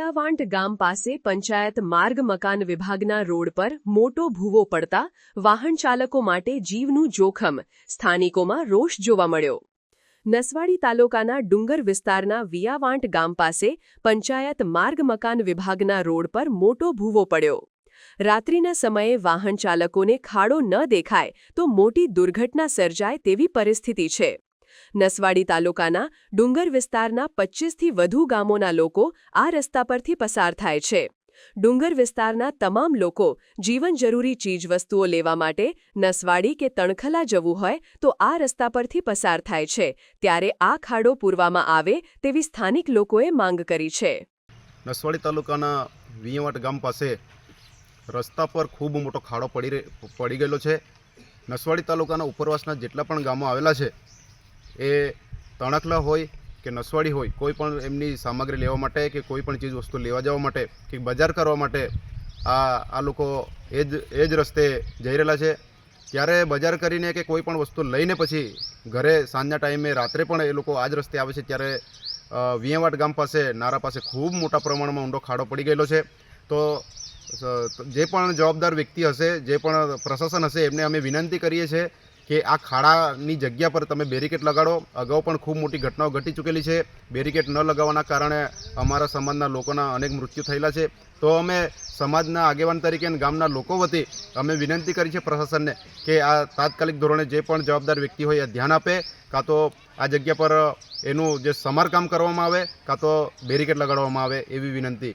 વિયાવાંટ ગામ પાસે પંચાયત માર્ગ મકાન વિભાગના રોડ પર મોટો ભૂવો પડતા વાહન ચાલકો માટે જીવનું જોખમ સ્થાનિકોમાં રોષ જોવા મળ્યો. નસવાડી તાલુકાના ડુંગર વિસ્તારના વિયાવાંટ ગામ પાસે પંચાયત માર્ગ મકાન વિભાગના રોડ પર મોટો ભૂવો પડ્યો. રાત્રિના સમયે વાહન ચાલકોને ખાડો ન દેખાય તો મોટી દુર્ઘટના સર્જાય તેવી પરિસ્થિતિ છે. નસવાડી તાલુકાના ડુંગર વિસ્તારના પચ્ચીસથી વધુ ગામોના લોકો આ રસ્તા પરથી પસાર થાય છે. ડુંગર વિસ્તારના તમામ લોકો જીવન જરૂરી ચીજવસ્તુઓ લેવા માટે નસવાડી કે તણખલા જવું હોય તો આ રસ્તા પરથી પસાર થાય છે. ત્યારે આ ખાડો પૂરવામાં આવે તેવી સ્થાનિક લોકોએ માંગ કરી છે. નસવાડી તાલુકાના વિયવાટ ગામ પાસે રસ્તા પર ખૂબ મોટો ખાડો પડી પડી ગયેલો છે. નસવાડી તાલુકાના ઉપરવાસના જેટલા પણ ગામો આવેલા છે એ તણખલા હોય કે નસવાડી હોય, કોઈ પણ એમની સામગ્રી લેવા માટે કે કોઈ પણ ચીજ વસ્તુ લેવા જવા માટે કે બજાર કરવા માટે આ આ લોકો એ જ એ જ રસ્તે જઈ રહેલા છે. ત્યારે બજાર કરીને કે કોઈ પણ વસ્તુ લઈને પછી ઘરે સાંજના ટાઈમે રાત્રે પણ એ લોકો આ જ રસ્તે આવે છે. ત્યારે વિયાવાટ ગામ પાસે, નારા પાસે ખૂબ મોટા પ્રમાણમાં ઊંડો ખાડો પડી ગયેલો છે. તો જે પણ જવાબદાર વ્યક્તિ હશે, જે પણ પ્રશાસન હશે, એમને અમે વિનંતી કરીએ છીએ કે આ ખાડાની જગ્યા પર તમે બેરિકેડ લગાડો. અગાઉ પણ ખૂબ મોટી ઘટનાઓ ઘટી ચૂકેલી છે. બેરિકેડ ન લગાવવાના કારણે અમારા સમાજના લોકોના અનેક મૃત્યુ થયેલા છે. તો અમે સમાજના આગેવાન તરીકે અને ગામના લોકો વતી અમે વિનંતી કરી છે પ્રશાસનને કે આ તાત્કાલિક ધોરણે જે પણ જવાબદાર વ્યક્તિ હોય એ ધ્યાન આપે. કાં તો આ જગ્યા પર એનું જે સમારકામ કરવામાં આવે, કાં તો બેરિકેડ લગાડવામાં આવે એવી વિનંતી.